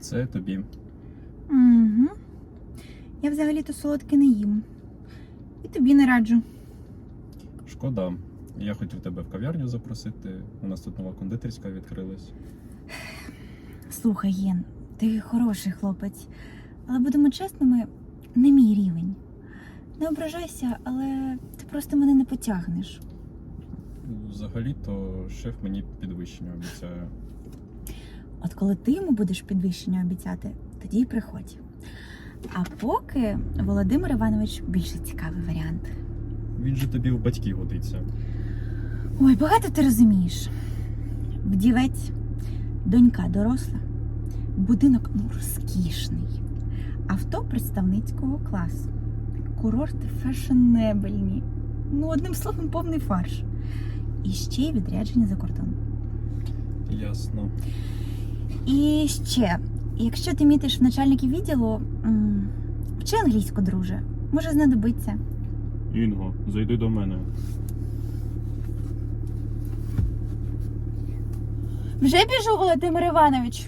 Це тобі. Угу. Я взагалі-то солодке не їм. І тобі не раджу. Шкода. Я хотів тебе в кав'ярню запросити. У нас тут нова кондитерська відкрилась. Слухай, Єн, ти хороший хлопець, але будемо чесними, не мій рівень. Не ображайся, але ти просто мене не потягнеш. Взагалі-то шеф мені підвищення обіцяє. Коли ти йому будеш підвищення обіцяти, тоді й приходь. А поки Володимир Іванович більше цікавий варіант. Він же тобі в батьки годиться. Ой, багато ти розумієш. Вдівець, донька доросла, будинок ну, розкішний, авто представницького класу, курорти фешенебельні. Ну, одним словом, повний фарш. І ще й відрядження за кордон. Ясно. І ще, якщо ти мітиш в начальників відділу, вчи англійську, друже. Може знадобиться. Інго, зайди до мене. Вже біжу, Володимир Іванович.